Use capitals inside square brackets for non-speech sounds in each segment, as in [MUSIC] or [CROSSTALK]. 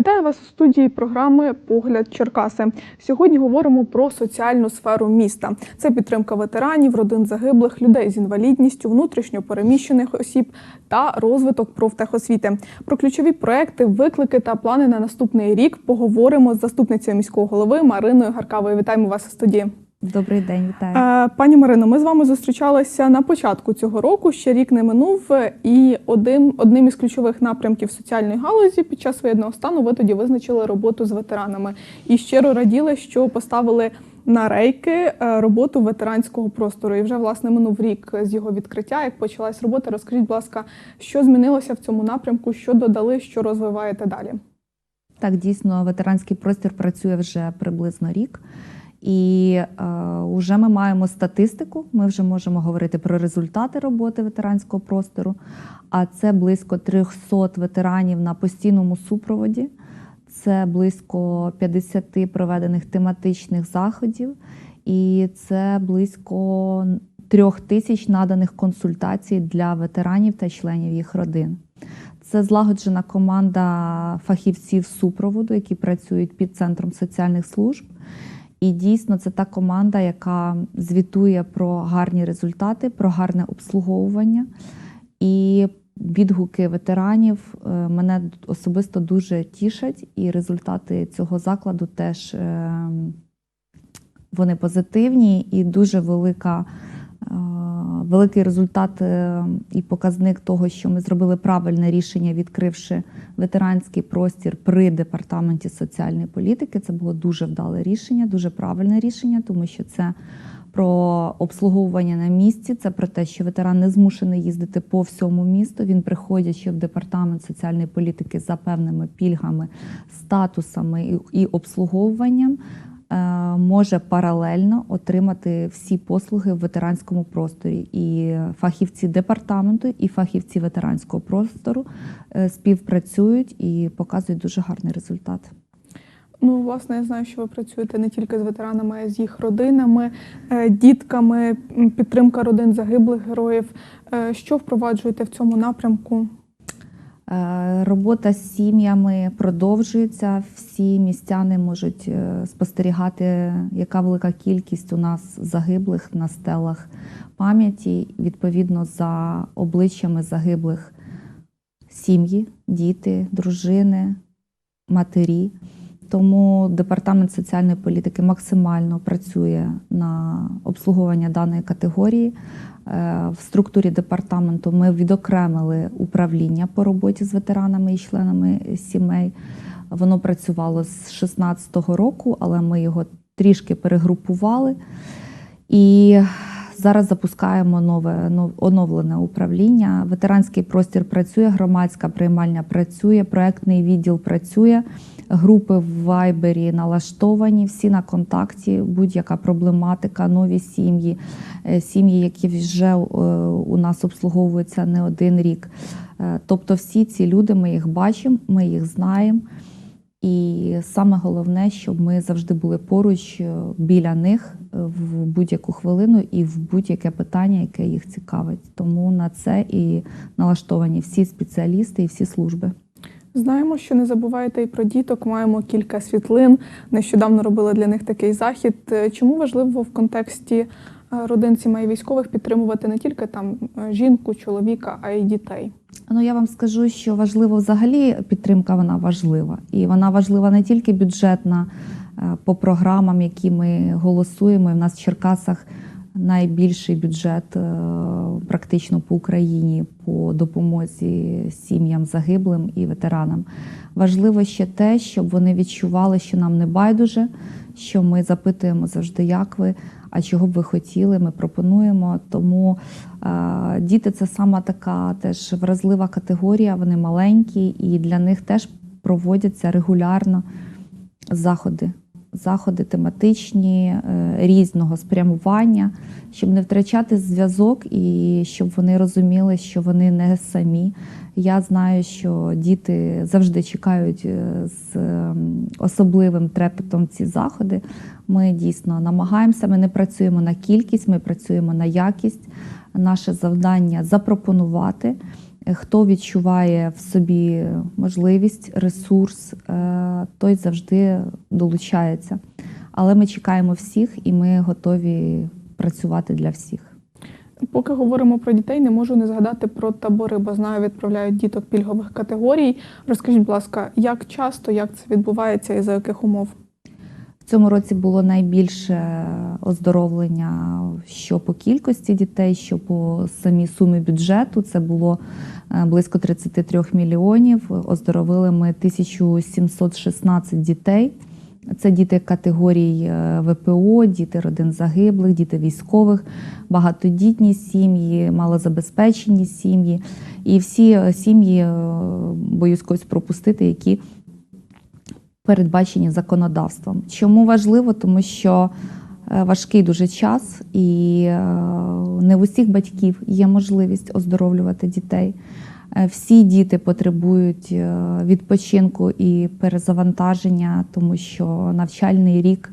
Вітаю вас у студії програми Погляд Черкаси. Сьогодні говоримо про соціальну сферу міста. Це підтримка ветеранів, родин загиблих, людей з інвалідністю, внутрішньо переміщених осіб та розвиток профтехосвіти. Про ключові проекти, виклики та плани на наступний рік поговоримо з заступницею міського голови Мариною Гаркавою. Вітаємо вас у студії. Добрий день, вітаю. Е, Пані Марино, ми з вами зустрічалися на початку цього року. Ще рік не минув, і одним одним із ключових напрямків соціальної галузі під час воєнного стану ви тоді визначили роботу з ветеранами. І щиро раділи, що поставили на рейки е, роботу ветеранського простору. І вже власне минув рік з його відкриття. Як почалась робота, розкажіть, будь ласка, що змінилося в цьому напрямку, що додали, що розвиваєте далі? Так, дійсно, ветеранський простір працює вже приблизно рік. І е, вже ми маємо статистику. Ми вже можемо говорити про результати роботи ветеранського простору. А це близько 300 ветеранів на постійному супроводі. Це близько 50 проведених тематичних заходів, і це близько трьох тисяч наданих консультацій для ветеранів та членів їх родин. Це злагоджена команда фахівців супроводу, які працюють під центром соціальних служб. І дійсно це та команда, яка звітує про гарні результати, про гарне обслуговування. І відгуки ветеранів е, мене особисто дуже тішать, і результати цього закладу теж е, вони позитивні і дуже велика. Е, Великий результат е, і показник того, що ми зробили правильне рішення, відкривши ветеранський простір при департаменті соціальної політики. Це було дуже вдале рішення, дуже правильне рішення, тому що це про обслуговування на місці. Це про те, що ветеран не змушений їздити по всьому місту. Він приходячи в департамент соціальної політики за певними пільгами, статусами і обслуговуванням. Е, Може паралельно отримати всі послуги в ветеранському просторі, і фахівці департаменту, і фахівці ветеранського простору е, співпрацюють і показують дуже гарний результат. Ну, власне, я знаю, що ви працюєте не тільки з ветеранами, а й з їх родинами, е, дітками, підтримка родин загиблих героїв. Що впроваджуєте в цьому напрямку? Е, Робота з сім'ями продовжується. Всі містяни можуть е, спостерігати, яка велика кількість у нас загиблих на стелах пам'яті. Відповідно, за обличчями загиблих сім'ї, діти, дружини, матері. Тому департамент соціальної політики максимально працює на обслуговування даної категорії. Е, В структурі департаменту ми відокремили управління по роботі з ветеранами і членами сімей. Воно працювало з 2016 року, але ми його трішки перегрупували. І зараз запускаємо нове нов- оновлене управління. Ветеранський простір працює, громадська приймальня працює, проектний відділ працює. Групи в Вайбері налаштовані, всі на контакті, будь-яка проблематика, нові сім'ї, е, сім'ї, які вже е, у нас обслуговуються не один рік. Е, Тобто, всі ці люди ми їх бачимо, ми їх знаємо. І саме головне, щоб ми завжди були поруч е, біля них е, в будь-яку хвилину і в будь-яке питання, яке їх цікавить. Тому на це і налаштовані всі спеціалісти і всі служби. Знаємо, що не забуваєте і про діток. Маємо кілька світлин. Нещодавно робили для них такий захід. Е, Чому важливо в контексті родин сімей військових підтримувати не тільки там е, жінку, чоловіка, а й дітей? Ну я вам скажу, що важливо взагалі підтримка вона важлива, і вона важлива не тільки бюджетна е, по програмам, які ми голосуємо. І в нас в Черкасах найбільший бюджет е, практично по Україні по допомозі сім'ям загиблим і ветеранам. Важливо ще те, щоб вони відчували, що нам не байдуже, що ми запитуємо завжди, як ви, а чого б ви хотіли, ми пропонуємо. Тому е, діти це сама така теж вразлива категорія, вони маленькі, і для них теж проводяться регулярно заходи. Заходи тематичні е, різного спрямування, щоб не втрачати зв'язок і щоб вони розуміли, що вони не самі. Я знаю, що діти завжди чекають е, з ем, особливим трепетом ці заходи. Ми дійсно намагаємося. Ми не працюємо на кількість, ми працюємо на якість. Наше завдання запропонувати Хто відчуває в собі можливість, ресурс, е, той завжди долучається. Але ми чекаємо всіх і ми готові працювати для всіх. Поки говоримо про дітей, не можу не згадати про табори, бо знаю, відправляють діток пільгових категорій. Розкажіть, будь ласка, як часто, як це відбувається і за яких умов? В цьому році було найбільше оздоровлення що по кількості дітей, що по самій сумі бюджету. Це було е, близько 33 мільйонів. Оздоровили ми 1716 дітей. Це діти категорій е, ВПО, діти родин загиблих, діти військових, багатодітні сім'ї, малозабезпечені сім'ї. І всі е, сім'ї, е, боюсь когось пропустити, які передбачені законодавством. Чому важливо? Тому що важкий дуже час, і не в усіх батьків є можливість оздоровлювати дітей. Е, Всі діти потребують е, відпочинку і перезавантаження, тому що навчальний рік,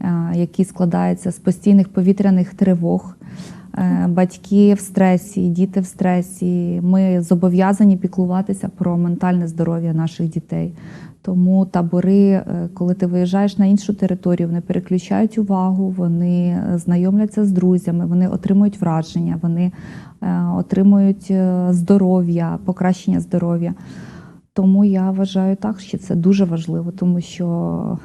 е, який складається з постійних повітряних тривог, батьки в стресі, діти в стресі. Ми зобов'язані піклуватися про ментальне здоров'я наших дітей. Тому табори, е, коли ти виїжджаєш на іншу територію, вони переключають увагу, вони е, знайомляться з друзями, вони отримують враження, вони е, отримують здоров'я, покращення здоров'я. Тому я вважаю так, що це дуже важливо, тому що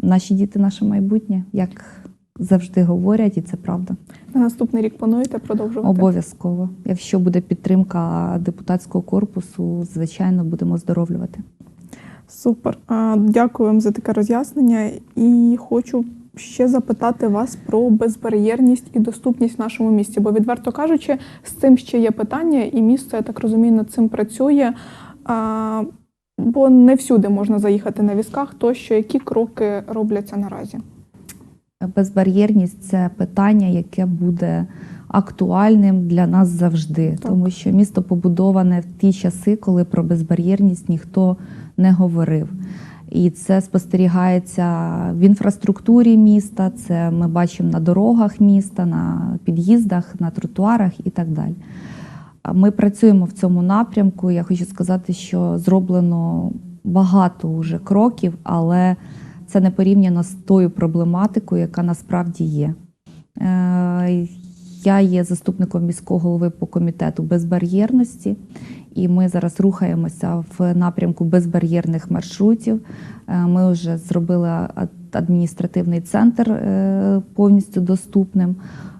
наші діти наше майбутнє, як завжди говорять, і це правда. На наступний рік плануєте продовжувати? Обов'язково. Якщо буде підтримка депутатського корпусу, звичайно, будемо оздоровлювати. Супер. Дякую вам за таке роз'яснення. І хочу ще запитати вас про безбар'єрність і доступність в нашому місті. Бо, відверто кажучи, з цим ще є питання, і місто, я так розумію, над цим працює. Бо не всюди можна заїхати на візках, тощо які кроки робляться наразі. Безбар'єрність це питання, яке буде актуальним для нас завжди, Так. тому що місто побудоване в ті часи, коли про безбар'єрність ніхто не говорив. І це спостерігається в інфраструктурі міста, це ми бачимо на дорогах міста, на під'їздах, на тротуарах і так далі. Ми працюємо в цьому напрямку. Я хочу сказати, що зроблено багато вже кроків, але це не порівняно з тою проблематикою, яка насправді є. Я є заступником міського голови по комітету безбар'єрності, і ми зараз рухаємося в напрямку безбар'єрних маршрутів. Е, Ми вже зробили адміністративний центр е, повністю доступним.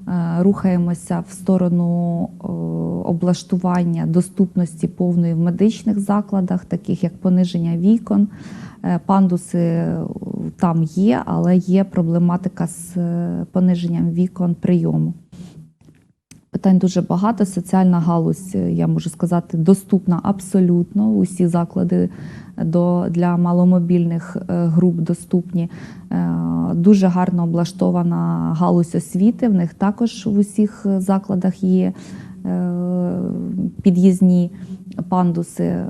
Е, Рухаємося в сторону облаштування доступності повної в медичних закладах, таких як пониження вікон. Пандуси там є, але є проблематика з пониженням вікон прийому. Питань дуже багато. Соціальна галузь, е, я можу сказати, доступна абсолютно. Усі заклади до, для маломобільних е, груп доступні. Е, Дуже гарно облаштована галузь освіти. В них також в усіх е, закладах є е, під'їзні пандуси.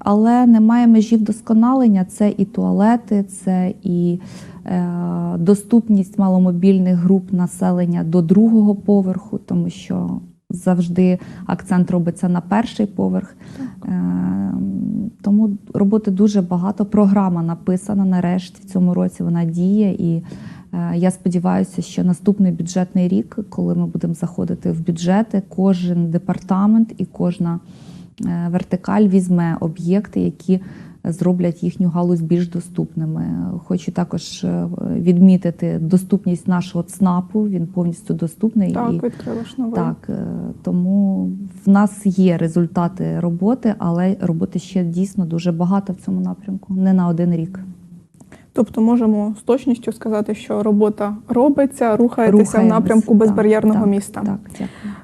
Але немає межі вдосконалення. Це і туалети, це і е, доступність маломобільних груп населення до другого поверху, тому що завжди акцент робиться на перший поверх. Е, тому роботи дуже багато. Програма написана нарешті в цьому році. Вона діє і. е, Я сподіваюся, що наступний бюджетний рік, коли ми будемо заходити в бюджети, кожен департамент і кожна вертикаль візьме об'єкти, які зроблять їхню галузь більш доступними. Хочу також е, відмітити доступність нашого ЦНАПу. Він повністю доступний. Так, і, новий. так, е, тому в нас є результати роботи, але роботи ще дійсно дуже багато в цьому напрямку, не на один рік. Тобто можемо з точністю сказати, що робота робиться, рухаєтеся в напрямку безбар'єрного так, міста. Так, дякую.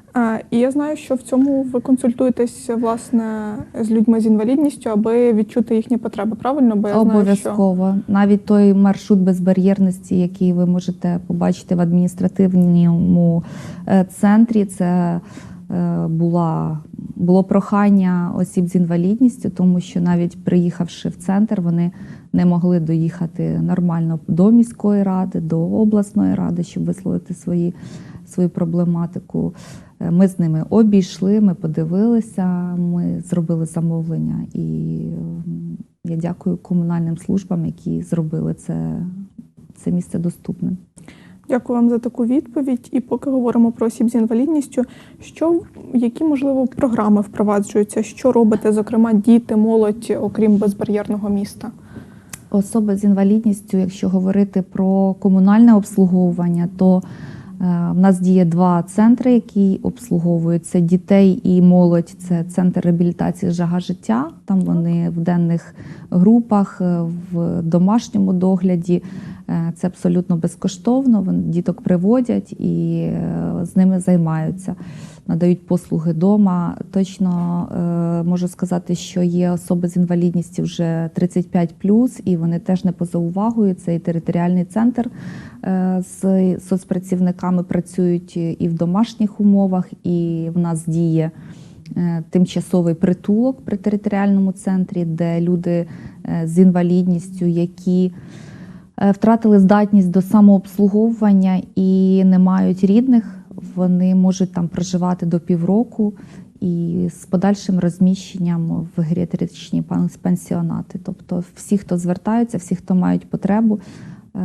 І я знаю, що в цьому ви консультуєтесь власне з людьми з інвалідністю, аби відчути їхні потреби. Правильно? Бо я знаю, що Обов'язково. Навіть той маршрут безбар'єрності, який ви можете побачити в адміністративному е, центрі, це е, була було прохання осіб з інвалідністю, тому що навіть приїхавши в центр, вони не могли доїхати нормально до міської ради, до обласної ради, щоб висловити свої, свою проблематику. Е, Ми з ними обійшли, ми подивилися, ми зробили замовлення. І я дякую комунальним службам, які зробили це, це місце доступним. Дякую вам за таку відповідь. І поки говоримо про осіб з інвалідністю, що які можливо програми впроваджуються? Що робите, зокрема, діти, молодь, окрім безбар'єрного міста? Особи з інвалідністю, якщо говорити про комунальне обслуговування, то е, в нас діє два центри, які обслуговують це дітей і молодь. Це центр реабілітації жага життя. Там вони в денних групах, е, в домашньому догляді. Е, Це абсолютно безкоштовно. Вони діток приводять і е, з ними займаються, надають послуги вдома. Точно е, можу сказати, що є особи з інвалідністю вже 35 і вони теж не поза увагою. Це і територіальний центр е, з соцпрацівниками працюють і в домашніх умовах, і в нас діє. е, Тимчасовий притулок при територіальному центрі, де люди з інвалідністю, які втратили здатність до самообслуговування і не мають рідних, вони можуть там проживати до півроку і з подальшим розміщенням в геріатричні пансіонати. Тобто, всі, хто звертаються, всі, хто мають потребу. е,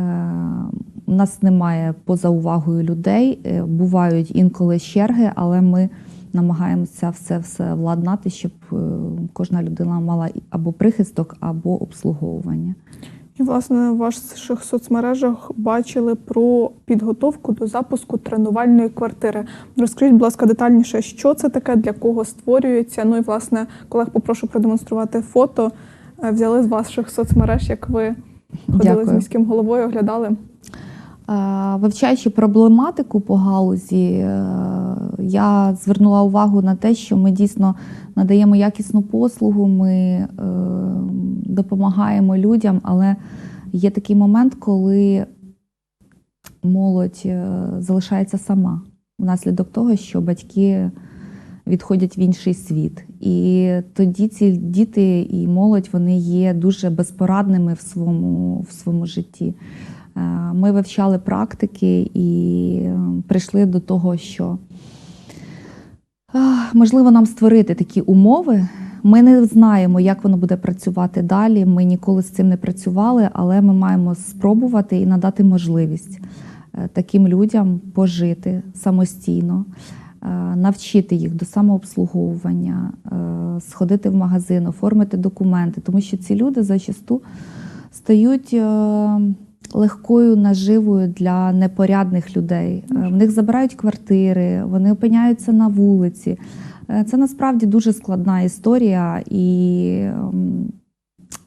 У нас немає поза увагою людей, е, бувають інколи черги, але ми намагаємося все все владнати, щоб е, кожна людина мала або прихисток, або обслуговування. І, власне, в ваших соцмережах бачили про підготовку до запуску тренувальної квартири. Розкажіть, будь ласка, детальніше, що це таке, для кого створюється. Ну і власне, колег попрошу продемонструвати фото. Е, Взяли з ваших соцмереж, як ви ходили Дякую. з міським головою, оглядали. Е, Вивчаючи проблематику по галузі, е, я звернула увагу на те, що ми дійсно надаємо якісну послугу, ми е, допомагаємо людям, але є такий момент, коли молодь залишається сама внаслідок того, що батьки відходять в інший світ. І тоді ці діти і молодь вони є дуже безпорадними в своєму, в своєму житті. Е, Ми вивчали практики і е, прийшли до того, що можливо нам створити такі умови. Ми не знаємо, як воно буде працювати далі. Ми ніколи з цим не працювали, але ми маємо спробувати і надати можливість е, таким людям пожити самостійно, навчити їх до самообслуговування, сходити в магазин, оформити документи, тому що ці люди зачасту стають легкою наживою для непорядних людей. Е, В них забирають квартири, вони опиняються на вулиці. Е, Це насправді дуже складна історія, і ем,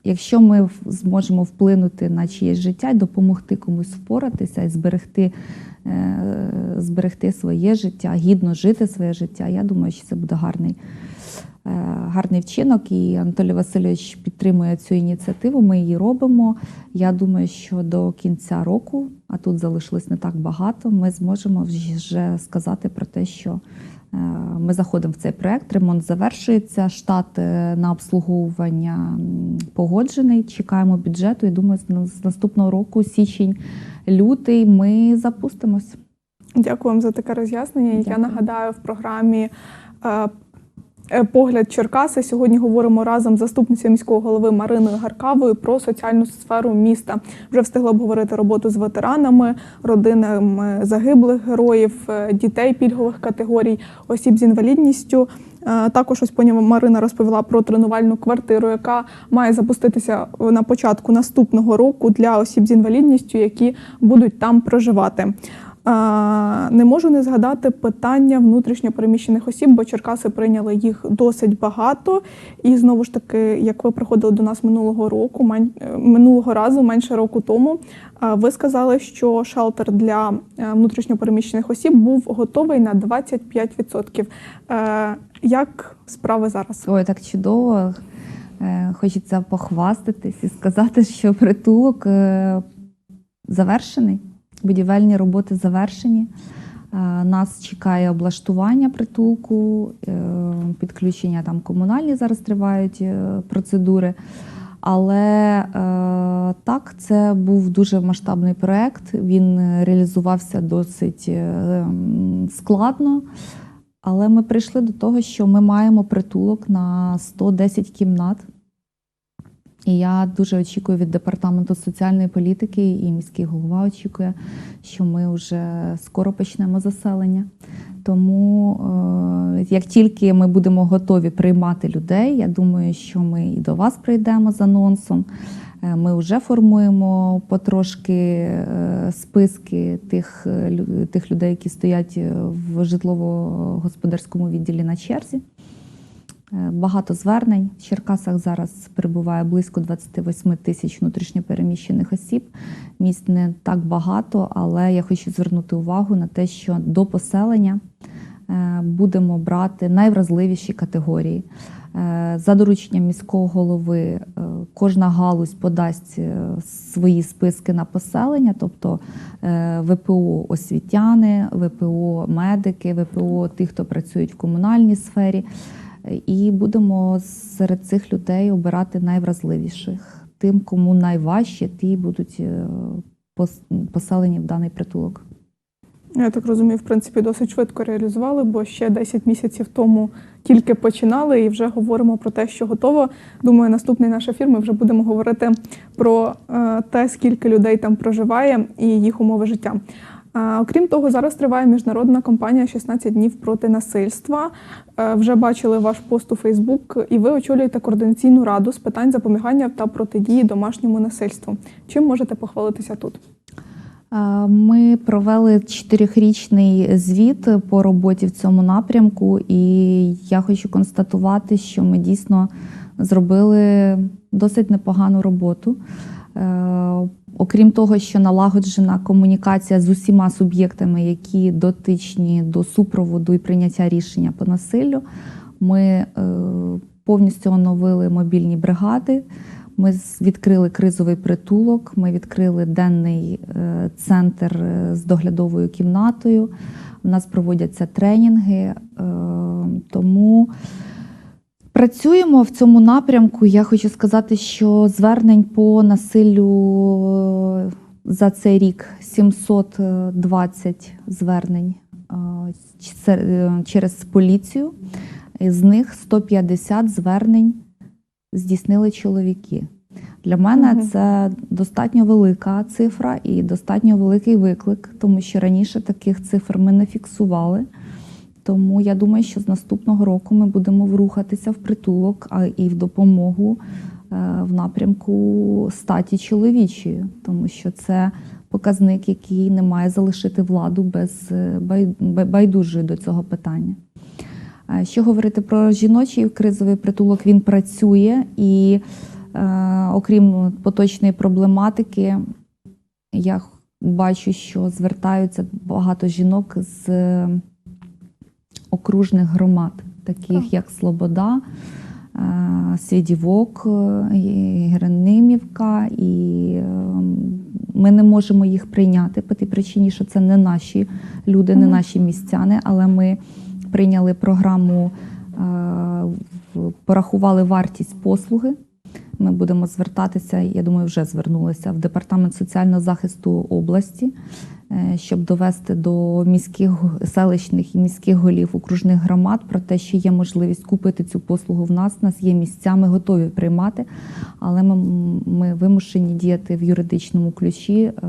якщо ми зможемо вплинути на чиєсь життя допомогти комусь впоратися і зберегти, е, зберегти своє життя, гідно жити своє життя, я думаю, що це буде гарний гарний вчинок, і Анатолій Васильович підтримує цю ініціативу. Ми її робимо. Я думаю, що до кінця року, а тут залишилось не так багато, ми зможемо вже сказати про те, що е, ми заходимо в цей проект. Ремонт завершується. Штат е, на обслуговування погоджений. Чекаємо бюджету. І думаю, з наступного року, січень, лютий, ми запустимось. Дякую вам за таке роз'яснення. Я нагадаю, в програмі е, е, Погляд Черкаси сьогодні говоримо разом з заступницею міського голови Мариною Гаркавою про соціальну сферу міста. Вже встигли обговорити роботу з ветеранами, родинами загиблих героїв, е, дітей пільгових категорій, осіб з інвалідністю. Е, Також ось пані Марина розповіла про тренувальну квартиру, яка має запуститися на початку наступного року для осіб з інвалідністю, які будуть там проживати. Не можу не згадати питання внутрішньо переміщених осіб, бо Черкаси прийняли їх досить багато. І знову ж таки, як ви приходили до нас минулого року, е, минулого разу, менше року тому, ви сказали, що шелтер для е, внутрішньо переміщених осіб був готовий на 25%. Е, Як справи зараз? Ой, так чудово. Хочеться похвастатись і сказати, що притулок завершений, будівельні роботи завершені. Е, Нас чекає облаштування притулку, е, підключення там комунальні зараз тривають е, процедури. Але так, це був дуже масштабний проект. Він реалізувався досить складно. Але ми прийшли до того, що ми маємо притулок на 110 кімнат. І я дуже очікую від департаменту соціальної політики, і міський голова очікує, що ми вже скоро почнемо заселення. Тому е, як тільки ми будемо готові приймати людей, я думаю, що ми і до вас прийдемо з анонсом. Е, Ми вже формуємо потрошки е, списки тих, тих людей, які стоять в житлово-господарському відділі на черзі. Е, Багато звернень. В Черкасах зараз перебуває близько 28 тисяч внутрішньопереміщених осіб. Місць не так багато, але я хочу звернути увагу на те, що до поселення е, будемо брати найвразливіші категорії. Е, За дорученням міського голови кожна галузь подасть свої списки на поселення, тобто ВПО освітяни, ВПО медики, ВПО тих, хто працюють в комунальній сфері. І будемо серед цих людей обирати найвразливіших. Тим, кому найважче, ті будуть е, поселені в даний притулок. Я так розумію, в принципі, досить швидко реалізували, бо ще 10 місяців тому тільки починали і вже говоримо про те, що готово. Думаю, наступний наш ефір ми вже будемо говорити про е, те, скільки людей там проживає і їх умови життя. Окрім того, зараз триває міжнародна кампанія «16 днів проти насильства. Е, Вже бачили ваш пост у Фейсбук, і ви очолюєте координаційну раду з питань запобігання та протидії домашньому насильству. Чим можете похвалитися тут? Е, Ми провели чотирьохрічний звіт по роботі в цьому напрямку, і я хочу констатувати, що ми дійсно зробили досить непогану роботу. Е, Окрім того, що налагоджена комунікація з усіма суб'єктами, які дотичні до супроводу і прийняття рішення по насиллю, ми е, повністю оновили мобільні бригади. Ми відкрили кризовий притулок, ми відкрили денний е, центр з доглядовою кімнатою. У нас проводяться тренінги. Тому працюємо в цьому напрямку. Я хочу сказати, що звернень по насиллю е, за цей рік 720 звернень е, е, через поліцію. З них 150 звернень здійснили чоловіки. Для мене Мгм. це достатньо велика цифра і достатньо великий виклик, тому що раніше таких цифр ми не фіксували. Тому я думаю, що з наступного року ми будемо врухатися в притулок а і в допомогу е, в напрямку статі чоловічої, тому що це показник, який не має залишити владу без е, бай- бай- байдужої до цього питання. Е, Що говорити про жіночий кризовий притулок, він працює і, окрім поточної проблематики, я бачу, що звертаються багато жінок з окружних громад, таких Так. як Слобода, е, Свідівок, е, і Геронимівка, і е, ми не можемо їх прийняти по тій причині, що це не наші люди, не наші містяни, але ми прийняли програму, е, порахували вартість послуги. Ми будемо звертатися, я думаю, вже звернулися в департамент соціального захисту області, е, щоб довести до міських селищних і міських голів окружних громад про те, що є можливість купити цю послугу в нас. У нас є місця, ми готові приймати, але ми, ми вимушені діяти в юридичному ключі. Е,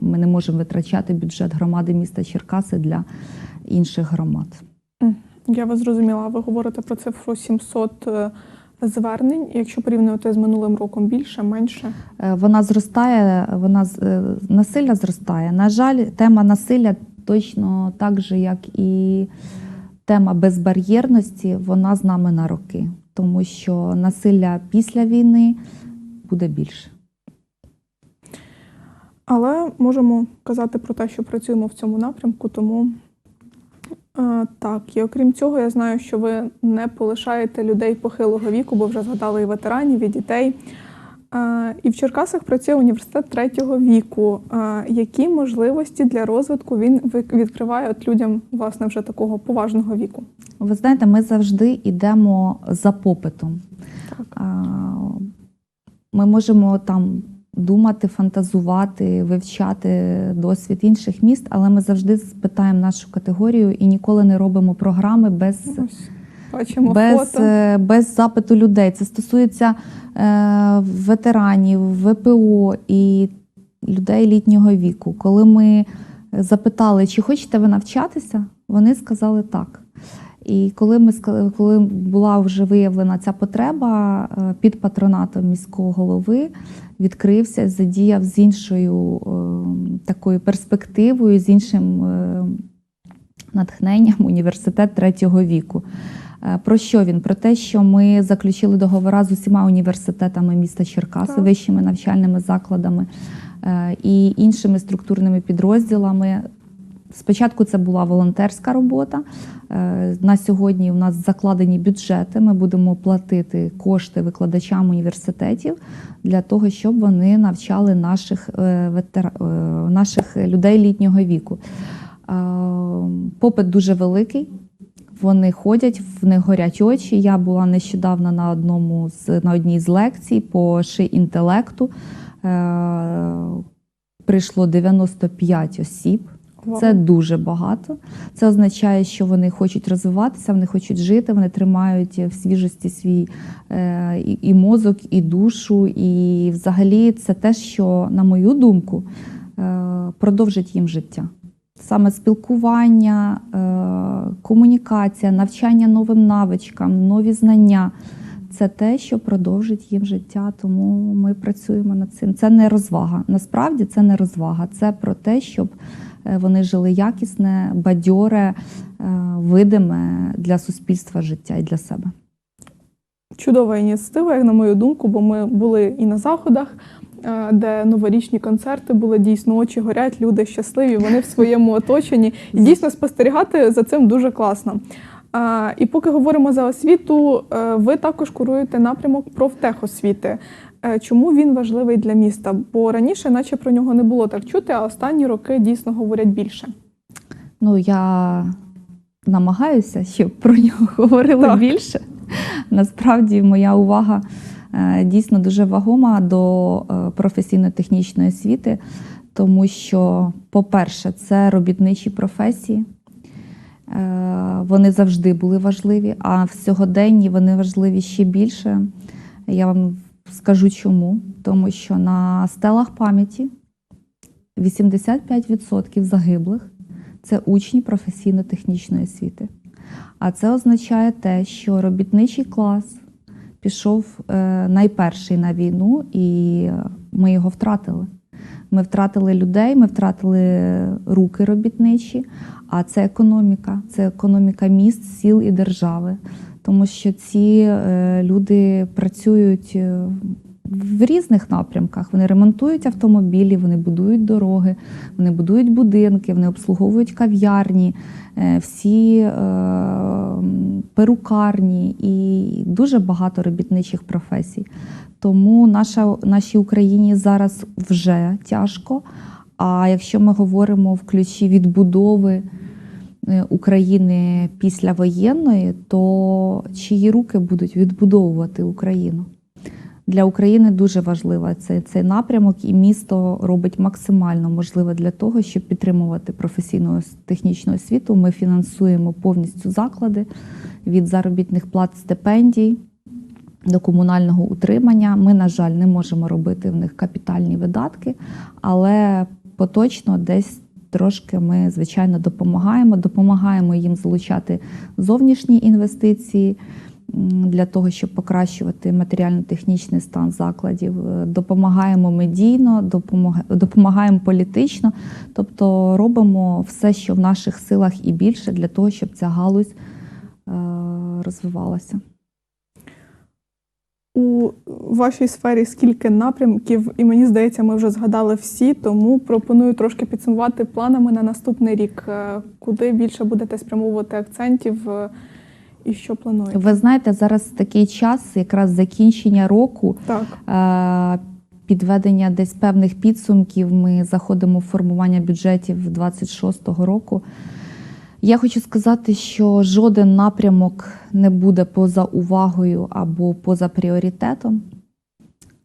Ми не можемо витрачати бюджет громади міста Черкаси для інших громад. Я вас зрозуміла. Ви говорите про цифру 700 е, звернень. Якщо порівнювати з минулим роком більше, менше. Е, Вона зростає, вона е, насилля зростає. На жаль, тема насилля точно так же, як і тема безбар'єрності, вона з нами на роки, тому що насилля після війни буде більше. Але можемо казати про те, що працюємо в цьому напрямку, тому е, так. І окрім цього, я знаю, що ви не полишаєте людей похилого віку, бо вже згадали і ветеранів, і дітей. Е, І в Черкасах працює університет третього віку. Е, Які можливості для розвитку він відкриває от людям власне вже такого поважного віку? Ви знаєте, ми завжди йдемо за попитом. Так. А, Ми можемо там думати, фантазувати, вивчати досвід інших міст, але ми завжди спитаємо нашу категорію і ніколи не робимо програми без, бачимо без, фото. е, без запиту людей. Це стосується е, ветеранів, ВПО і людей літнього віку. Коли ми запитали, чи хочете ви навчатися, вони сказали так. І коли ми коли була вже виявлена ця потреба е, під патронатом міського голови, відкрився, задіяв з іншою е, такою перспективою, з іншим е, натхненням університет третього віку. Про що він? Про те, що ми заключили договори з усіма університетами міста Черкаси, Так. вищими навчальними закладами і іншими структурними підрозділами. Спочатку це була волонтерська робота. Е, На сьогодні у нас закладені бюджети. Ми будемо платити кошти викладачам університетів для того, щоб вони навчали наших, е, е, наших людей літнього віку. Попит дуже великий. Вони ходять, в них горять очі. Я була нещодавно на одному з на одній з лекцій по ши інтелекту. Прийшло 95 осіб. Це дуже багато. Це означає, що вони хочуть розвиватися, вони хочуть жити, вони тримають в свіжості свій е, і, мозок, і душу. І взагалі це те, що, на мою думку, е, продовжить їм життя. Саме спілкування, е, комунікація, навчання новим навичкам, нові знання це те, що продовжить їм життя. Тому ми працюємо над цим. Це не розвага. Насправді це не розвага. Це про те, щоб вони жили якісне, бадьоре, е, видиме для суспільства життя і для себе. Чудова ініціатива, як на мою думку, бо ми були і на заходах, е, де новорічні концерти були дійсно очі горять, люди щасливі, вони в своєму [LAUGHS] оточенні. І дійсно спостерігати за цим дуже класно. І поки говоримо за освіту, е, ви також куруєте напрямок профтехосвіти. Е, Чому він важливий для міста? Бо раніше, наче про нього не було так чути, а останні роки дійсно говорять більше. Ну, я намагаюся, щоб про нього [LAUGHS] говорили Так. більше. Насправді, моя увага е, дійсно дуже вагома до е, професійно-технічної освіти, тому що, по-перше, це робітничі професії. Вони завжди були важливі, а в сьогоденні вони важливі ще більше. Я вам скажу чому. Тому що на стелах пам'яті 85% загиблих це учні професійно-технічної освіти. А це означає те, що робітничий клас пішов е, найперший на війну, і ми його втратили. Ми втратили людей, ми втратили руки робітничі, а це економіка, це економіка міст, сіл і держави. Тому що ці е, люди працюють е, в різних напрямках. Вони ремонтують автомобілі, вони будують дороги, вони будують будинки, вони обслуговують кав'ярні, е, всі перукарні і дуже багато робітничих професій. Тому наша, нашій Україні зараз вже тяжко. А якщо ми говоримо в ключі відбудови України післявоєнної, то чиї руки будуть відбудовувати Україну? Для України дуже важливо цей, цей напрямок, і місто робить максимально можливе для того, щоб підтримувати професійну технічну освіту. Ми фінансуємо повністю заклади від заробітних плат стипендій до комунального утримання. Ми, на жаль, не можемо робити в них капітальні видатки, але поточно десь. Трошки ми, звичайно, допомагаємо, допомагаємо їм залучати зовнішні інвестиції для того, щоб покращувати матеріально-технічний стан закладів. Е, Допомагаємо медійно, допомагаємо політично, тобто робимо все, що в наших силах і більше для того, щоб ця галузь е, розвивалася. У вашій сфері скільки напрямків, і мені здається, ми вже згадали всі, тому пропоную трошки підсумувати планами на наступний рік. Е, Куди більше будете спрямовувати акцентів, е, і що плануєте? Ви знаєте, зараз такий час, якраз закінчення року, Так, е, підведення десь певних підсумків. Ми заходимо в формування бюджетів 26-го року. Я хочу сказати, що жоден напрямок не буде поза увагою або поза пріоритетом.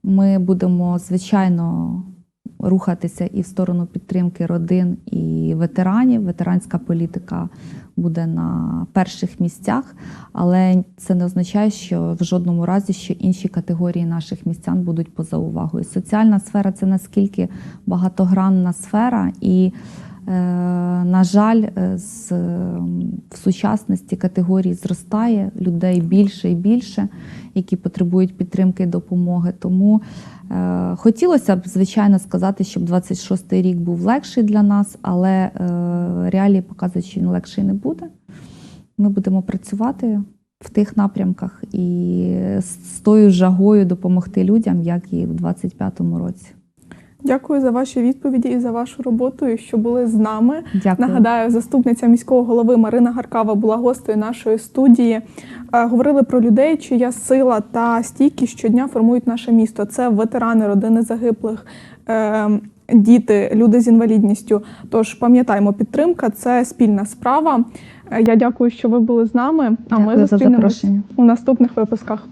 Ми будемо, звичайно, рухатися і в сторону підтримки родин і ветеранів. Ветеранська політика буде на перших місцях, але це не означає, що в жодному разі що інші категорії наших містян будуть поза увагою. Соціальна сфера це наскільки багатогранна сфера, і, на жаль, е, з, в сучасності категорій зростає людей більше і більше, які потребують підтримки і допомоги. Тому е, хотілося б, звичайно, сказати, щоб 26-й рік був легший для нас, але е, реалії показують, що він легший не буде. Ми будемо працювати в тих напрямках і з тою жагою допомогти людям, як і в 25-му році. Дякую за ваші відповіді і за вашу роботу, і що були з нами. Дякую. Нагадаю, заступниця міського голови Марина Гаркава була гостею нашої студії. Е, Говорили про людей, чия сила та стійкість щодня формують наше місто. Це ветерани, родини загиблих, е, діти, люди з інвалідністю. Тож пам'ятаємо, підтримка це спільна справа. Е, Я дякую, що ви були з нами. А ми Дякую за зустрінемось у наступних випусках.